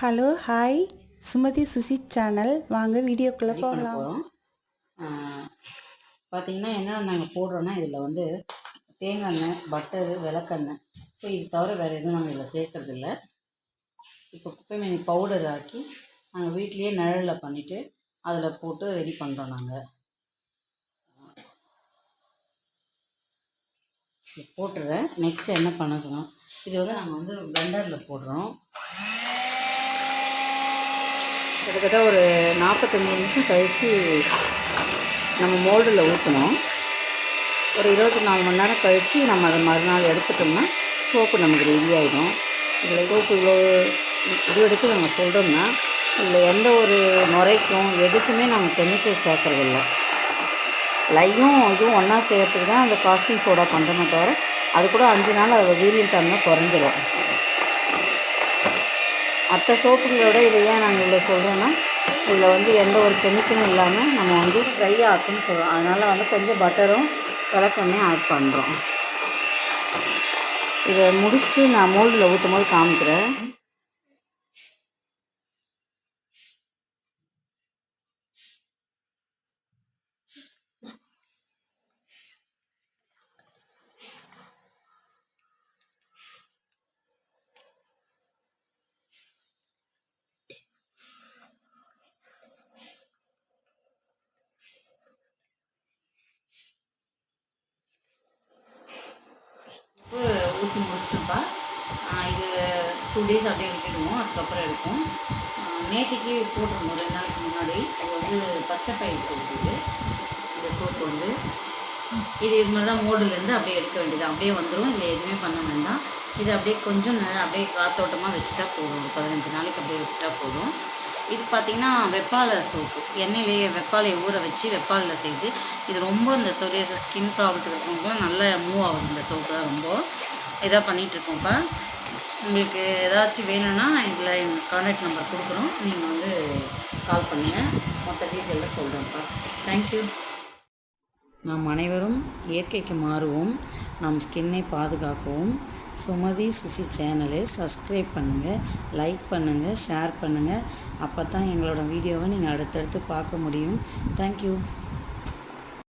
Hello hi. Sumathi Susi channel. வாங்க வீடியோக்குள்ளே போகலாம். பார்த்தீங்கன்னா என்ன நாங்கள் போடுறோன்னா இதில் வந்து தேங்காய் எண்ணெய் பட்டரு விளக்கெண்ணெய். ஸோ இது தவிர வேறு எதுவும் நாங்கள் இதில் சேர்க்கறதில்ல இப்போ குப்பைமேனி பவுடர் ஆக்கி நாங்கள் வீட்லேயே நிழலில் பண்ணிவிட்டு அதில் போட்டு ரெடி பண்ணுறோம் நாங்கள் போட்டுறேன். நெக்ஸ்ட் என்ன பண்ண சொன்னோம்? இது வந்து நாங்கள் வந்து பிளெண்டரில் போடுறோம். கிட்டத்தட்ட ஒரு நாற்பத்தஞ்சு நிமிஷம் கழித்து நம்ம மோல்டில் ஊற்றணும். ஒரு இருபத்தி நாலு மணி நேரம் கழித்து நம்ம அதை மறுநாள் எடுத்துட்டோம்னா சோப்பு நமக்கு ரெடி ஆகிடும் இதில் சோப்பு இவ்வளோ இது எடுத்து நம்ம சொல்கிறோம்னா இதில் எந்த ஒரு முறைக்கும் எதுக்குமே நம்ம கெமிக்கல் சேர்க்குறதில்ல. லையும் இதுவும் ஒன்றா சேர்த்துக்கு தான் அந்த காஸ்டிங் சோடா பண்ணுறோமே தவிர அது கூட அஞ்சு நாள் அதோட வீரியன் தன்மை குறைஞ்சிரும். மற்ற சோப்புங்களோட இதை ஏன் நாங்கள் இவ்வளோ சொல்கிறோன்னா இதில் வந்து எந்த ஒரு கெமிக்கலும் இல்லாமல் நம்ம வந்து ட்ரை ஆக்குன்னு சொல்கிறோம் அதனால் வந்து கொஞ்சம் பட்டரும் விளக்கெண்ணையும் ஆட் பண்ணுறோம் இதை முடிச்சுட்டு நான் மோல்டில் ஊற்றும் போது காமிக்கிறேன். ஊற்றி முடிச்சிட்டுப்பா இது டூ டேஸ் அப்படியே விட்டுடுவோம் அதுக்கப்புறம் எடுப்போம். நேற்றுக்கு போட்டிருந்தோம் ரெண்டு நாளைக்கு முன்னாடி. அது வந்து பச்சை பயிர் சோப்பு இது. இந்த சோப்பு வந்து. இது இது மாதிரி தான் மோடுலேருந்து அப்படியே எடுக்க வேண்டியது. அப்படியே வந்துடும் இதில் எதுவுமே பண்ண வேண்டாம். இது அப்படியே கொஞ்சம் நேரம் அப்படியே காத்தோட்டமாக வச்சுட்டா போதும். ஒரு பதினஞ்சு நாளைக்கு அப்படியே வச்சுட்டா போதும். இது பார்த்திங்கன்னா வெப்பாலை சோப்பு. எண்ணெயிலேயே வெப்பாலையை ஊற வச்சு வெப்பாலையில் செய்து இது ரொம்ப இந்த சொரியஸ் ஸ்கின் ப்ராப்ளத்துக்கு இருக்கவங்களாம் நல்லா மூவ் ஆகும் இந்த சோப்பு தான் ரொம்ப. இதாக பண்ணிகிட்ருக்கோம்ப்பா உங்களுக்கு ஏதாச்சும் வேணும்னா இதில் எங்கள் கான்டாக்ட் நம்பர் கொடுக்குறோம் நீங்கள் வந்து கால் பண்ணுங்கள் மொத்த டீட்டெயிலில் சொல்கிறேன்ப்பா தேங்க்யூ நாம் அனைவரும் இயற்கைக்கு மாறுவோம். நம் ஸ்கின்னை பாதுகாக்கவும். சுமதி சுசி சேனலை சப்ஸ்கிரைப் பண்ணுங்கள் லைக் பண்ணுங்கள் ஷேர் பண்ணுங்கள் அப்போ தான் எங்களோட வீடியோவை நீங்கள் அடுத்தடுத்து பார்க்க முடியும். தேங்க்யூ